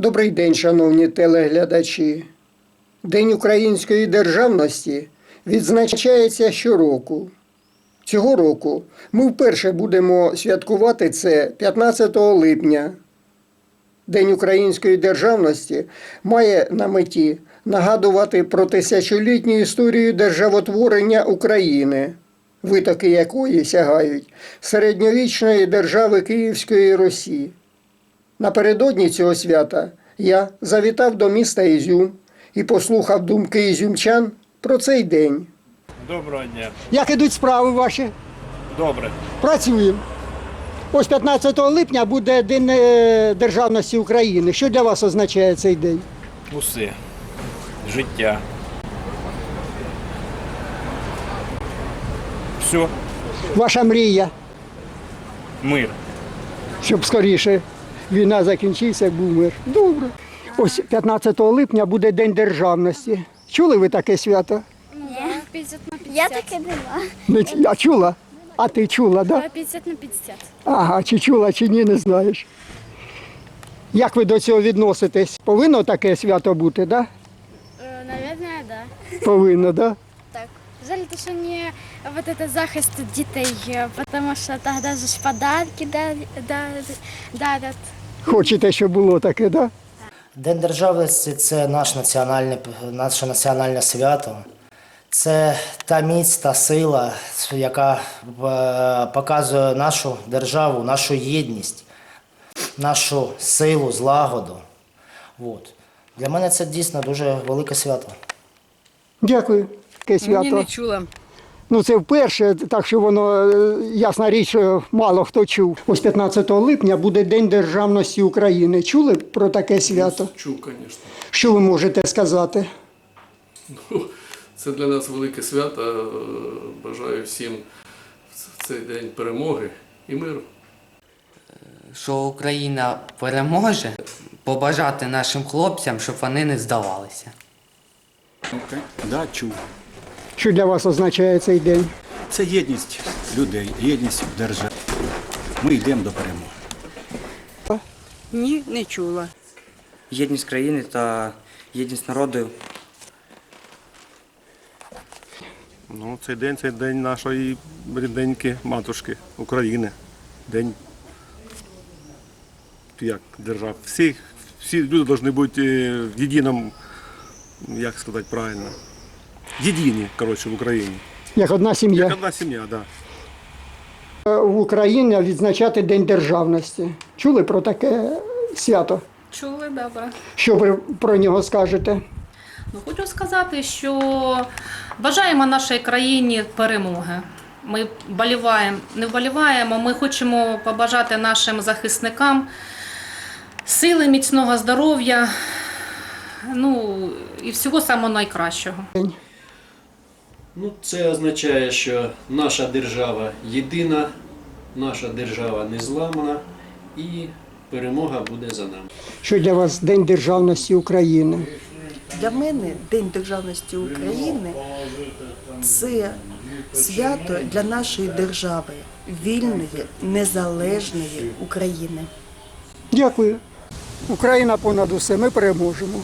Добрий день, шановні телеглядачі. День української державності відзначається щороку. Цього року ми вперше будемо святкувати це 15 липня. День української державності має на меті нагадувати про тисячолітню історію державотворення України, витоки якої сягають середньовічної держави Київської Русі. Напередодні цього свята я завітав до міста Ізюм і послухав думки ізюмчан про цей день. Доброго дня. Як ідуть справи ваші? Добре. Працюємо. Ось 15 липня буде День е, державності України. Що для вас означає цей день? Усе. Життя. Все. Ваша мрія, Мир. щоб скоріше війна закінчився, був мир. Добре. Ось 15 липня буде День державності. Чули ви таке свято? Ні. 50 на 50. Я таке була. Не ч- А чула? А ти чула, так? Да? Да, 50 на 50. Ага, чи чула, чи ні, не знаєш. Як ви до цього відноситесь? Повинно таке свято бути, так? Э, наверное, да. Да? Повинно, так? Да? Так. Жаль, то, що не вот это захист дітей, э, потому що тогда же ж подарки дар- дар- дарят. Хочете, щоб було таке, так? Да? День державності це наш національне, наше національне свято. Це та міць, та сила, яка е, показує нашу державу, нашу єдність, нашу силу, злагоду. От. Для мене це дійсно дуже велике свято. Дякую. Таке свято. не чула. Ну це вперше, так що воно е, ясна річ, мало хто чув. Ось 15 липня буде День державності України. Чули про таке свято? Чув, звісно. Що ви можете сказати? Це для нас велике свято. Е, Бажаю всім в цей день перемоги і миру. що Україна переможе, побажати нашим хлопцям, щоб вони не здавалися. Окей. Да, чув. Що для вас означає цей день? Це єдність людей, єдність держави. Ми йдемо до перемоги. Ні, не чула. єдність країни та єдність народу. Ну, цей день це день нашої рідненьки матушки України. День як держав. Всі, всі люди повинні бути в єдиному, як сказати правильно, єдині, коротше, в Україні. Як одна сім'я Як одна сім'я, так. Да. Е, в Україні відзначати День державності. Чули про таке свято? Чули, добре. Що ви про нього скажете? Ну, хочу сказати, що бажаємо нашій країні перемоги. Ми вболіваємо, не вболіваємо, ми хочемо побажати нашим захисникам сили, міцного здоров'я, ну і всього самого найкращого. Ну, це означає, що наша держава єдина, наша держава не зламана і перемога буде за нами. Що для вас День державності України? Для мене День державності України це свято для нашої держави, вільної, незалежної України. Дякую. Україна понад усе, ми переможемо.